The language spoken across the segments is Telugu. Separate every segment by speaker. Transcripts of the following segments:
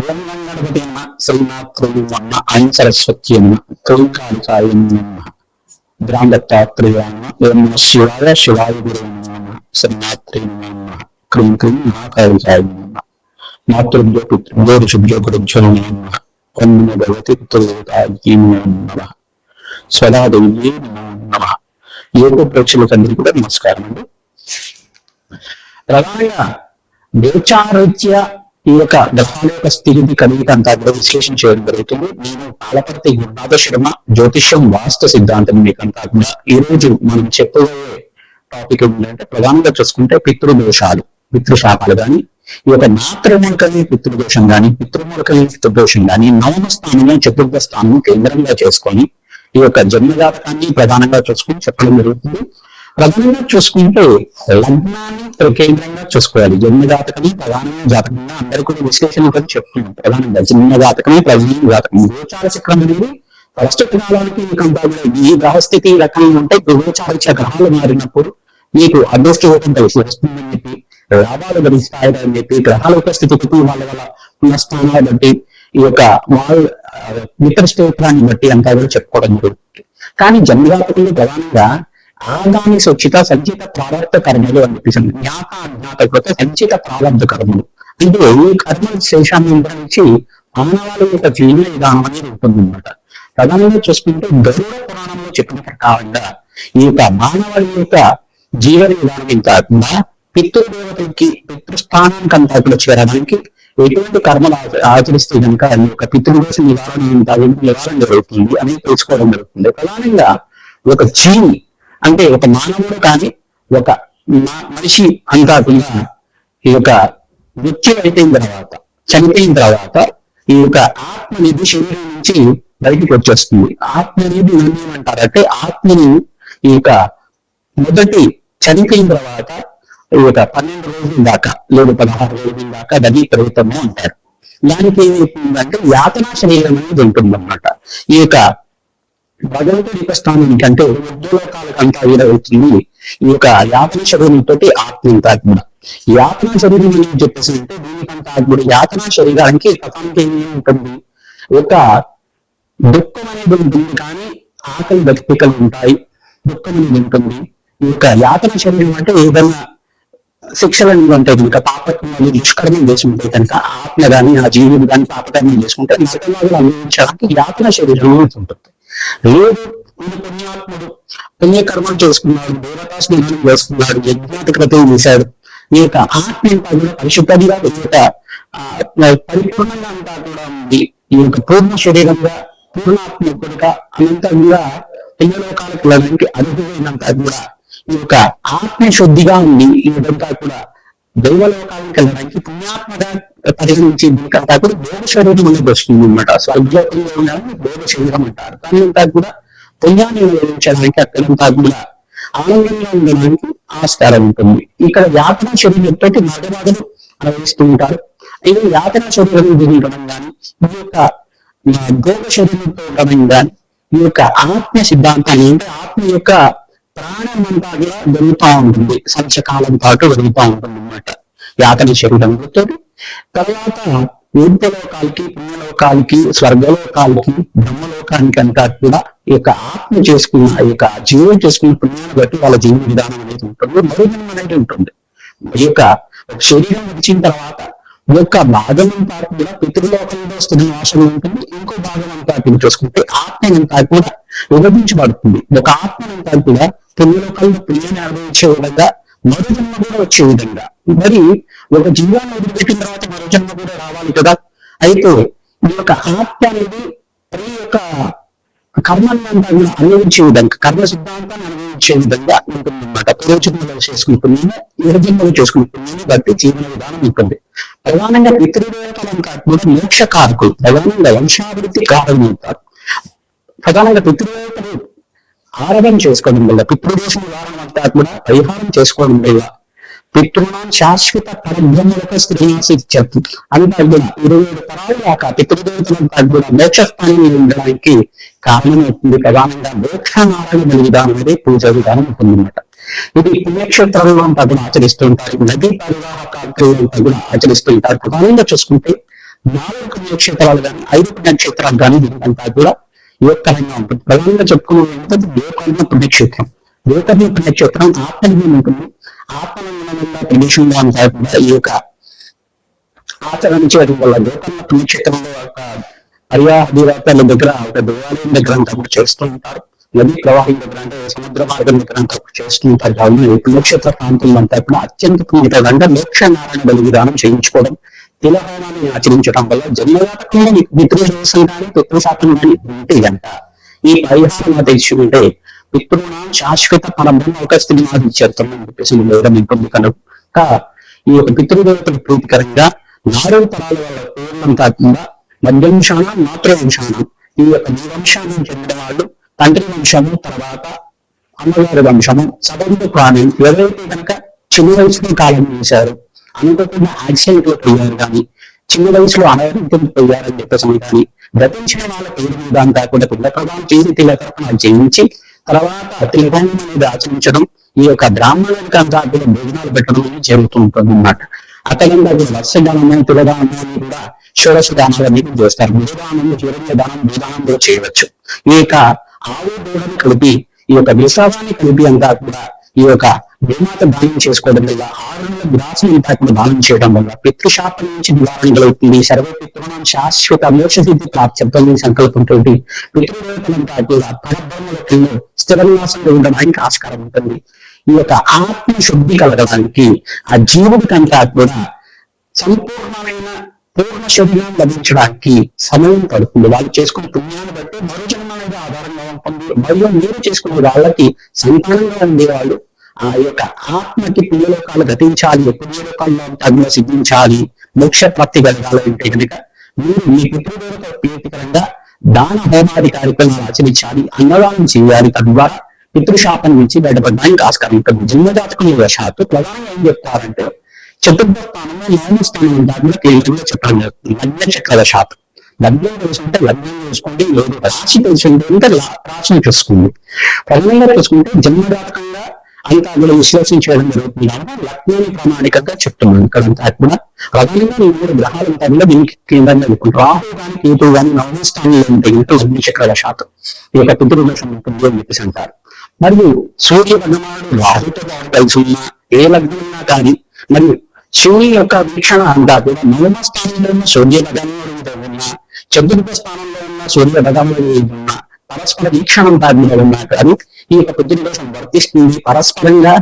Speaker 1: గణపతి అమ్మ శ్రీనాథుడు అమ్మ ఐం సరస్వతి అమ్మ కౌకాళికాయ అమ్మ గ్రామదత్తాత్రేయ అమ్మ ఓం శివాయ శివాయ గురు అమ్మ శ్రీనాథ్రి అమ్మ క్రీం క్రీం మహాకాళికాయ అమ్మ మాతృభ్యో పితృభ్యో ఋషుభ్యో గురుభ్యో నమ ఓం నమో భగవతి పితృదేవతాయ నమ నమ. యోగ ప్రేక్షకులందరికీ కూడా నమస్కారం అండి ప్రధానంగా దేచారోచ్య ఈ యొక్క గ్రహాల యొక్క స్థితిని కలిగి అంతా కూడా విశ్లేషణ చేయడం జరుగుతుంది. నేను కాలపర్తి గురునాథ శర్మ జ్యోతిష్యం వాస్తు సిద్ధాంతం మీకంతా కూడా ఈ రోజు మనం చెప్పబోయే టాపిక్ ఏంటంటే ప్రధానంగా చూసుకుంటే పితృదోషాలు పితృశాపాలు కానీ ఈ యొక్క మాతృమూలకమే పితృదోషం కానీ పితృమూలకమే పితృదోషం కానీ నవమ స్థానంలో చతుర్థ స్థానం కేంద్రంగా చేసుకొని ఈ యొక్క జన్మజాతకాన్ని ప్రధానంగా చూసుకుని చెప్పడం జరుగుతుంది. ప్రధానంగా చూసుకుంటే లగ్నాన్ని కేంద్రంగా చూసుకోవాలి. జన్మ జాతకమే ప్రధానమైన జాతకంగా అందరూ కూడా విశ్లేషణ కూడా చెప్తున్నాం. ప్రధానంగా జన్మ జాతకమే ప్రధాన జాతకం. గోచార చక్రం అనేది ప్రస్తుత కాలానికి మీకు ఈ గ్రహస్థితి రకంగా ఉంటే గోచార గ్రహాలు మారినప్పుడు మీకు అదృష్టం కలిసి వస్తుందని చెప్పి లాభాలు గడిస్తాయని చెప్పి గ్రహాల యొక్క స్థితికి వాళ్ళ వల్ల ఉన్న స్థానాలు బట్టి ఈ యొక్క వాళ్ళ మిత్ర స్తోత్రాన్ని బట్టి అంతా కూడా చెప్పుకోవడం జరుగుతుంది. కానీ జన్మజాతకంలో ప్రధానంగా ఆగామి సుచిత సంచిత ప్రారంభ కర్మలు అని చెప్పేసి జ్ఞాత అజ్ఞాత సంచిత ప్రారంభ కర్మలు. అంటే ఈ కర్మల శేషాన్ని నిర్వహించి మానవాళి యొక్క జీవన విధానం అనేది ఉంటుందన్నమాట. ప్రధానంగా చూసుకుంటే గరుడ పురాణంలో చెప్పిన ప్రకారంగా ఈ యొక్క మానవాళి యొక్క జీవన విధానం కాకుండా పితృదేవతలకి పితృస్థానానికి అంతా కూడా చేరడానికి ఎటువంటి కర్మలు ఆచరిస్తే కనుక ఈ యొక్క పితృదోష నివారణ నివారణ జరుగుతుంది అని తెలుసుకోవడం జరుగుతుంది. ప్రధానంగా ఒక జీవి అంటే ఒక మానవుడు కానీ ఒక మనిషి అంతాకుండా ఈ యొక్క మృత్యు అయిపోయిన తర్వాత చనిపోయిన తర్వాత ఈ యొక్క ఆత్మ అనేది శరీరం నుంచి బయటికి వచ్చేస్తుంది. ఆత్మ అనేది ఏమంటారంటే ఆత్మని ఈ యొక్క మొదటి చనిపోయిన తర్వాత ఈ యొక్క పన్నెండు రోజుల దాకా లేదా పదహారు రోజుల దాకా దీ ప్రభుత్వము అంటారు. దానికి ఏమైతుందంటే యాతనా శరీరం అనేది ఉంటుంది అన్నమాట ఈ యొక్క భగవంతుడి యొక్క స్థానానికి అంటే ఉద్యోగాలకు అంతా ఈ యొక్క యాత్ర శరీరంతో ఆత్మ అంతా కూడా. శరీరం అని చెప్పేసి అంటే దీనికంతా కూడా యాతన శరీరానికి కథానికి ఏమి ఉంటుంది. ఒక దుఃఖం అనేది ఉంటుంది కానీ ఆకలి బతికలు ఉంటాయి. దుఃఖం అనేది ఉంటుంది. ఈ యొక్క యాతన శరీరం అంటే ఏదైనా శిక్షలు అనేవి ఉంటాయి కనుక పాపత్వాలు దుష్కర్మం చేసుకుంటే కనుక ఆత్మ కానీ ఆ జీవుడు కానీ పాపకర్మం చేసుకుంటే నిజంగా అనుభవించడానికి యాత్ర శరీరం ఉంటుంది. లేదు ఈయన పుణ్యాత్ముడు. పుణ్యకర్మలు చేసుకున్నాడు దేవతా స్నేహం చేసుకున్నాడు యజ్ఞాతికృతం చేశాడు. ఈ యొక్క ఆత్మ అంతా కూడా పరిశుద్ధంగా ఈ యొక్క పరిపూర్ణంగా అంతా కూడా ఉంది. ఈ యొక్క పూర్ణ శరీరంగా పూర్ణాత్మ పూర్ణాత్మకుడుగా అనంతంగా పుణ్యలోకాలకు వెళ్ళడానికి అర్హులైనంత కూడా ఈ యొక్క ఆత్మ శుద్ధిగా ఉంది. ఈ విధంగా కూడా దైవలోకానికి వెళ్ళడానికి పుణ్యాత్మగా పరిగణించి దీనికంతా కూడా దేవ శరీరం అనేది వస్తుంది అనమాట స్వర్గలోకంలో ఉండాలని దేవ శరీరం అంటారు. కానీ అంతా కూడా పుణ్యాన్ని అనుభవించడానికి అక్కడంతా కూడా ఆనందంగా ఉండడానికి ఆస్కారం ఉంటుంది. ఇక్కడ యాతన శరీరంతో మగవాదులు అనుభవిస్తూ ఉంటారు. ఇది యాతన శరీరం ఉండడం కానీ ఈ యొక్క భోగ శరీరంతో ఉండడం కానీ ఈ యొక్క ఆత్మ సిద్ధాంతాన్ని అంటే ఆత్మ యొక్క ప్రాణం అంతా కూడా జరుగుతూ ఉంటుంది. సంచకాలం పాటు జరుగుతూ ఉంటుంది అన్నమాట యాతన శరీరంతో తర్వాత ఊర్ధలోకాలకి పుణ్యలోకాలకి స్వర్గలోకాలకి బ్రహ్మలోకానికి అంతా కూడా ఈ యొక్క ఆత్మ చేసుకున్న ఈ యొక్క జీవం చేసుకున్న పుణ్యాన్ని బట్టి వాళ్ళ జీవన విధానం అనేది ఉంటుంది. మరుజన్మ అనేది ఉంటుంది. ఈ యొక్క శరీరం వచ్చిన తర్వాత యొక్క భాగం అంతా కూడా పితృలోకంలో స్థితి నాశనం ఉంటుంది. ఇంకో భాగం అంతా చూసుకుంటే ఆత్మ అంతా కూడా విభజించబడుతుంది. ఒక ఆత్మ అంతా కూడా పుణ్యలోకంలో పుణ్యాన్ని అనుభవించే విధంగా మరో జన్మ కూడా వచ్చే విధంగా. మరి ఒక జీవాన్ని వదిలిపెట్టిన తర్వాత మరో జన్మ కూడా రావాలి కదా? అయితే ఈ యొక్క ఆత్మ అనేది ప్రతి యొక్క కర్మని అంతా కూడా అనుభవించే విధంగా కర్మ సిద్ధాంతాన్ని అనుభవించే విధంగా ఉంటుంది అనమాట ప్రయోజనాలు పుణ్యము నిర్జన్మలు బట్టి జీవన విధానం ఉంటుంది. ప్రధానంగా పితృదేవతలు కాకపోతే మోక్ష కారకులు ప్రధానంగా వంశాభివృద్ధి కారణం అవుతారు ప్రధానంగా పితృదేవతలు ఆరాధన చేసుకోవడం వల్ల పితృదేశం ద్వారా అంతా కూడా పరిహారం చేసుకోవడం వల్ల పితృణం శాశ్వత పరిభ్రమలకు శ్రీనివాసి చెప్తుంది అంతా కూడా ఇరవై ఏడు తరాలు కాక పితృదేవతలంతా కూడా మోక్షస్థానం ఉండడానికి కారణమవుతుంది ప్రధానంగా మోక్ష నారాయణ విధానం అనేది పూజ విధానం ఉంటుందన్నమాట ఇది పుణ్యక్షేత్రంలో అంతా కూడా ఆచరిస్తూ ఉంటారు. నదీ పరివాహ కార్యక్రమం అంతా కూడా ఆచరిస్తూ ఉంటారు ప్రధానంగా చూసుకుంటే నాలుగు పుణ్యక్షేత్రాలు కానీ ఐదు పుణ్యక్షేత్రాలు కానీ దీనికంతా కూడా యువకరంగా ఉంటుంది. ప్రధానంగా చెప్పుకునేది గోకర్ణ పుణ్యక్షేత్రం. గోకర్ణ పుణ్యక్షేత్రం ఆత్మలింగం ఉంటుంది. ఆత్మలింగం ఉన్న ప్రదేశంలో అంతా కూడా ఈ యొక్క ఆచరించడం వల్ల గోకర్ణ పుణ్యక్షేత్రంలో ఒక పర్యాదివాతాల దగ్గర ఒక దేవాలయం దగ్గర అంతా కూడా చేస్తూ ఉంటారు నదీ ప్రవాహం దగ్గర అంటే సముద్ర మార్గం దగ్గర అంతా కూడా చేస్తూ ఉంటారు కావున పుణ్యక్షేత్ర ప్రాంతంలో అంతా కూడా అత్యంత పుణ్యకరంగా మోక్ష నారాయణ బలి విధానం చేయించుకోవడం తిలహోమాన్ని ఆచరించడం వల్ల జన్మజాతకంలో మీకు పితృదోషం కానీ పితృశాతం కానీ ఉంటే గంట ఈ పరిహారం తెచ్చుకుంటే పితృణం శాశ్వత పరబ్రహ్మ ఒక స్థితి మాది చేస్తామని చెప్పేసి ఉంటుంది కనుక ఈ యొక్క పితృదేవతల ప్రీతికరంగా నాలుగు తరాల వాళ్ళ పూర్ణం కాకుండా మధ్యంశాన మాతృవంశాన ఈ యొక్క వంశానికి చెందిన వాళ్ళు తండ్రి వంశము తర్వాత అమ్మగారి వంశము సదంత ప్రాణం ఎవరైతే కనుక చిన్న వయసులో కాలం చేశారు అనుకోకుండా యాక్సిడెంట్లో పోయారు కానీ చిన్న వయసులో అనారోగ్యం పోయారని చెప్పేసి కానీ గతించిన వాళ్ళ పేరు మీద కాకుండా కూడా ప్రభావం చేసి తిలకర్పణ జయించి తర్వాత తిలకం అనేది ఆచరించడం ఈ యొక్క బ్రాహ్మణులకి అంతా కూడా భోజనాలు పెట్టడం అనేది జరుగుతూ ఉంటుంది అన్నమాట. అతనంగా కూడా వర్షదానము తిలదానము అని కూడా షోడశ దానాలు అనేది చేస్తారు. భూదానము చివరి దానం భూదానం కూడా చేయవచ్చు. ఈ యొక్క ఆవు దూడని కలిపి ఈ యొక్క విశ్వాసాన్ని కలిపి అంతా కూడా ఈ యొక్క భూమాత దానం చేసుకోవడం వల్ల ఆరు నెలల గ్రాసం అంతా దానం చేయడం వల్ల పితృశాపం నుంచి నివారణ కలుగుతుంది సర్వ పితృణం శాశ్వత మోక్ష సిద్ధి ప్రాప్త్యం సంకల్పంతోటి పితృదేవతలను కాకుండా పరబ్రహ్మలో స్థిర నివాసంలో ఉండడానికి ఆస్కారం ఉంటుంది. ఈ యొక్క ఆత్మ శుద్ధి కలగడానికి ఆ జీవుడికి అంతా కూడా సంపూర్ణమైన పూర్ణ శరీరం లభించడానికి సమయం పడుతుంది. వాళ్ళు చేసుకున్న పుణ్యాన్ని బట్టి మరో మరియు మీరు చేసుకునే వాళ్ళకి సంతానంగా ఉండేవాళ్ళు ఆ యొక్క ఆత్మకి పుణ్యలోకాలు గతించాలి పుణ్యలోకాల్లో అగ్ని సిద్ధించాలి మోక్ష ప్రాప్తి కలగాలంటే కనుక మీరు మీ పితృదేవత ప్రీతికరంగా దాన హోమాది కార్యక్రమాలు ఆచరించాలి అన్నదానం చేయాలి తద్వారా పితృశాపం నుంచి బయటపడడానికి ఆస్కారం ఉంటుంది. జన్మజాతకుల వశాత్తు ప్రధానంగా ఏం చెప్తారంటే చతుర్థ స్థానంలో నవమ స్థానం దాంట్లో చెప్పడం జరుగుతుంది. లగ్న చక్ర శాతం లగ్నం తెలుసుకుంటే లగ్నం చూసుకోండి లేదు రాశి తెలుసుకుంటే ఇంకా రాశిని చూసుకోండి ప్రధానంగా చూసుకుంటే జన్మరాతకంగా అంతా కూడా విశ్లేషణ చేయడం జరుగుతుంది. అంటే లగ్నాన్ని ప్రామాణికంగా చెప్తున్నాను. ఇక్కడ అంతా కూడా ప్రధానంగా ఈ మూడు గ్రహాలు అంతా కూడా దీనికి కేంద్రంగా చెప్పుకుంటారు రాహు కానీ కేతు కానీ నవమ ఉంటాయి ఇంట్లో లగ్న చక్రాల శాతం ఈ యొక్క పితృదోషం ఉంటుంది అని చెప్పేసి అంటారు. మరియు సూర్య భగవానుడు రాహుతో పాటు కలిసి ఉన్న ఏ లగ్నం ఉన్నా కానీ మరియు శివుని యొక్క వీక్షణ అంతా కూడా నవమ స్థానంలో సూర్య భగవానుడితో చతుర్థ స్థానంలో ఉన్న సూర్య భగవానుడు ఉన్న పరస్పర వీక్షణం దానిలో ఉన్నాడు ఉన్నా ఈ యొక్క పితృదోషం వర్తిస్తుంది. పరస్పరంగా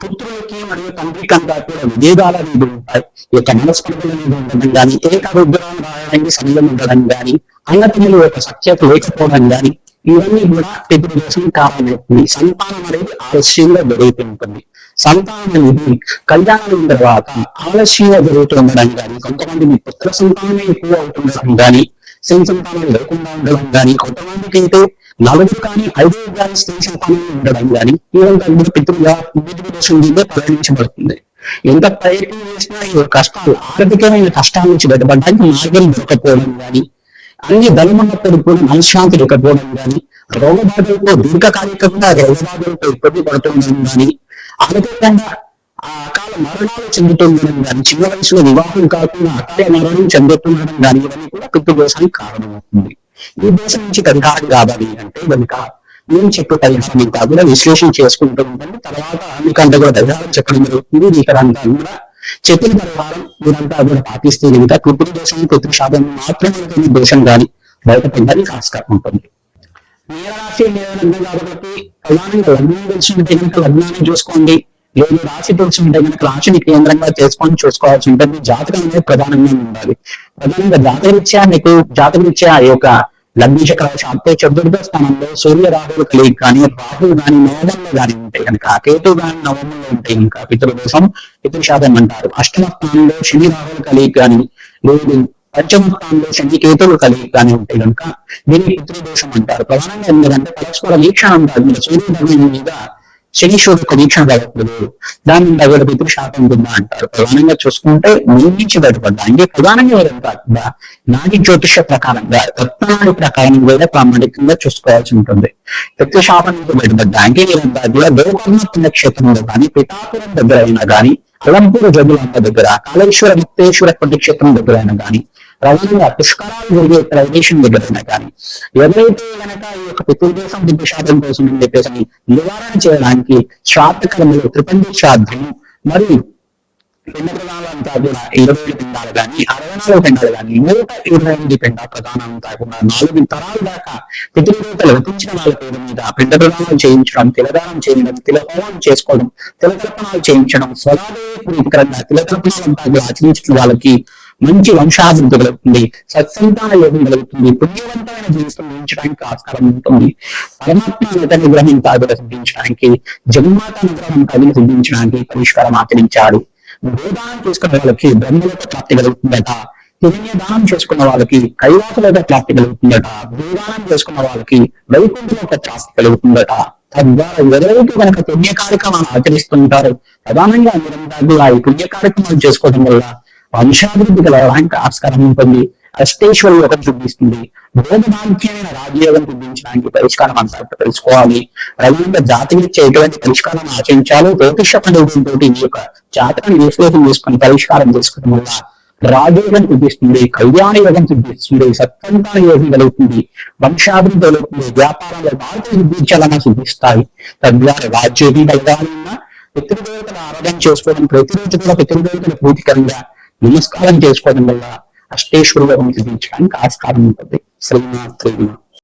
Speaker 1: పుత్రులకి మరియు తండ్రి అంతా కూడా విభేదాలు అనేది ఉంటాయి. ఈ యొక్క మనస్పర్ధలు అనేది ఉండడం కానీ ఏకాభిప్రాయం రాయడానికి సమయం ఉండడం కానీ అన్నతమ్ముల యొక్క సఖ్యత లేకపోవడం కానీ ఇవన్నీ కూడా పితృదోషం కారణమవుతుంది. సంతానం అనేది ఆలస్యంగా జరుగుతుంటుంది సంతానం అనేది కళ్యాణం తర్వాత ఆలస్యంగా జరుగుతుండడం కానీ కొంతమంది మీ పుత్ర సంతానమే ఎక్కువ అవుతుండడం కానీ స్త్రీ సంతానం లేకుండా ఉండడం కానీ కొంతమందికి అయితే నలుగురు కానీ ఐదుగురు కానీ స్త్రీ సంతానం ఉండడం కానీ ఇదంతా కూడా పితృగా పితృదోషం కింద పరిగణించబడుతుంది ఎంత ప్రయత్నం చేసినా ఈ కష్టాలు ఆర్థికమైన కష్టాల నుంచి బయటపడడానికి మార్గం దొరకపోవడం కానీ అన్ని ధనమున్నప్పుడు కూడా మనశ్శాంతి లేకపోవడం కానీ రోగబాధలతో దీర్ఘకాలికంగా రోగబాధలతో ఇబ్బంది పడుతుండడం కానీ ఆరోగ్యంగా ఆ అకాల మరణాలు చెందుతుండడం కానీ చిన్న వయసులో వివాహం కాకుండా అకాల మరణం చెందుతుండడం కానీ ఇవన్నీ కూడా పితృదోషానికి కారణమవుతుంది. ఈ దోషం నుంచి పరిహారం కావాలి అంటే కనుక నేను చెప్పే పరిహారం ఇంకా కూడా విశ్లేషణ చేసుకుంటూ ఉంటాను తర్వాత మీకు అంతా కూడా పరిహారం చెప్పడం జరుగుతుంది. మీకు అంతా కూడా చెప్పిన పరిహారం మీరంతా కూడా పాటిస్తే కనుక పితృదోషం పితృశాపం మాత్రమే దోషం కానీ బయటపడడానికి ఆస్కారం ఉంటుంది. మీనరాశి లగ్నం కాబట్టి ప్రధానంగా లగ్నం తెలిసి కనుక లగ్నాన్ని చూసుకోండి. లేదు రాశి తెలిసి ఉంటే కనుక రాశిని కేంద్రంగా చేసుకొని చూసుకోవాల్సి ఉంటుంది. జాతకం అనేది ప్రధానంగా ఉండాలి. ప్రధానంగా జాతకరీత్యా నీకు జాతకరీత్యా ఈ యొక్క లగ్న చక్ర అంటే చతుర్థ స్థానంలో సూర్య రాహులు కలిగి కానీ రాహులు కానీ నవమంలో కానీ ఉంటాయి కనుక కేతు కానీ నవమంలో ఉంటాయి కనుక పితృదోషం పితృశాతం అంటారు. అష్టమ స్థానంలో శని రాహులు కలిగి కానీ లేదు పంచమ స్థానంలో శని కేతువులు కలిగి కానీ ఉంటాయి కనుక దీన్ని పితృదోషం అంటారు. ప్రధానంగా ఎందుకంటే పరస్పర వీక్షణ అంటారు మీరు మీద శనీశ్వరుడు ఒక వీక్షణ కలగదు దాని దగ్గర శాపం ఉందా అంటారు. ప్రధానంగా చూసుకుంటే నుంచి బయటపడ్డా. అంటే ప్రధానంగా ఏదంతా నాటి జ్యోతిష ప్రకారంగా రత్నాడి ప్రకారం కూడా ప్రామాణికంగా చూసుకోవాల్సి ఉంటుంది. పితృశాపం నుంచి బయటపడ్డా. అంటే ఏదంతా కూడా దేవకర్మ పుణ్యక్షేత్రంలో కానీ పితాపురం దగ్గర అయినా కానీ అలంపూర్ జగులంత దగ్గర కాళేశ్వర ముక్తేశ్వర పుణ్యక్షేత్రం దగ్గర అయినా కానీ ప్రధానంగా పుష్కరాలు జరిగే ప్రదేశం దగ్గర కానీ ఎవరైతే గనక ఈ యొక్క పితృదేశం దివ్యశాతం కోసం అని చెప్పేసి నివారణ చేయడానికి శ్రాతకర్మలు త్రిపంచ శ్రాద్ధము మరియు పిండ ప్రధానాలంతా కూడా ఇరవై ఏడు పిండాలు కానీ అరవై నాలుగు పిండాలు కానీ నూట ఇరవై ఎనిమిది పిండ ప్రధానాలంతా కూడా నాలుగు తరాల దాకా పితృదేవతలు వధించిన వాళ్ళ పేరు మీద పిండ ప్రదానం చేయించడం తిలదానం చేయడం తిలహోమం చేసుకోవడం తిలతర్పణాలు చేయించడం స్వలాభే ప్రీతికరంగా తిలతర్పణాలంతా కూడా ఆచరించిన వాళ్ళకి మంచి వంశాభివృద్ధి కలుగుతుంది సత్సంతాన యోగం కలుగుతుంది పుణ్యవంతమైన జీవితం నిర్మించడానికి ఆస్కారం ఉంటుంది. పరమాత్మ నిత నిగ్రహం తాగులు సిద్ధించడానికి జగన్మాత నిగ్రహం కవిని సిద్ధించడానికి పరిష్కారం ఆచరించాడు. వేదానం చేసుకున్న వాళ్ళకి బ్రహ్మలోక ప్రాప్తి కలుగుతుందట. పుణ్యదానం చేసుకున్న వాళ్ళకి కైలాసలోక ప్రాప్తి కలుగుతుందట. భూదానం చేసుకున్న వాళ్ళకి వైకుంఠలోక ప్రాప్తి కలుగుతుందట. తద్వారా ఎవరైతే కనుక పుణ్య కార్యక్రమాలు ఆచరిస్తుంటారో ప్రధానంగా నిరంతరంగా ఈ పుణ్య కార్యక్రమాలు చేసుకోవడం వల్ల వంశాభివృద్ధి కలగడానికి ఆస్కారం ఉంటుంది. అష్టేశ్వరి యోగం చూపిస్తుంది. భోగభాగ్యమైన రాజయోగం చూపించడానికి పరిష్కారం అంతా తెలుసుకోవాలి. రవీంద్ర జాతకరీత్యా ఎటువంటి పరిష్కారం ఆచరించాలో జ్యోతిష పండుగతో ఈ యొక్క జాతకాన్ని విశ్లేషణ చేసుకుని పరిష్కారం చేసుకోవడం వల్ల రాజయోగం చూపిస్తుంది కళ్యాణ యోగం చూపిస్తుంది సత్సంతాన యోగం కలుగుతుంది. వంశాభివృద్ధి కలుగుతుంది వ్యాపారంలో మార్పు చూపించాలన్నా చూపిస్తాయి. తద్వారా రాజ్యోగం కలగాలన్నా పితృదేవతల ఆరాధన చేసుకోవడం ప్రతిరోజు కూడా పితృదేవతల పూర్తికరంగా నమస్కారం చేసుకోవడం వల్ల అష్టేశ్వరుగా సిద్ధించడానికి ఆస్కారం ఉంటుంది. శ్రీనాథ్ శ్రీనాథ్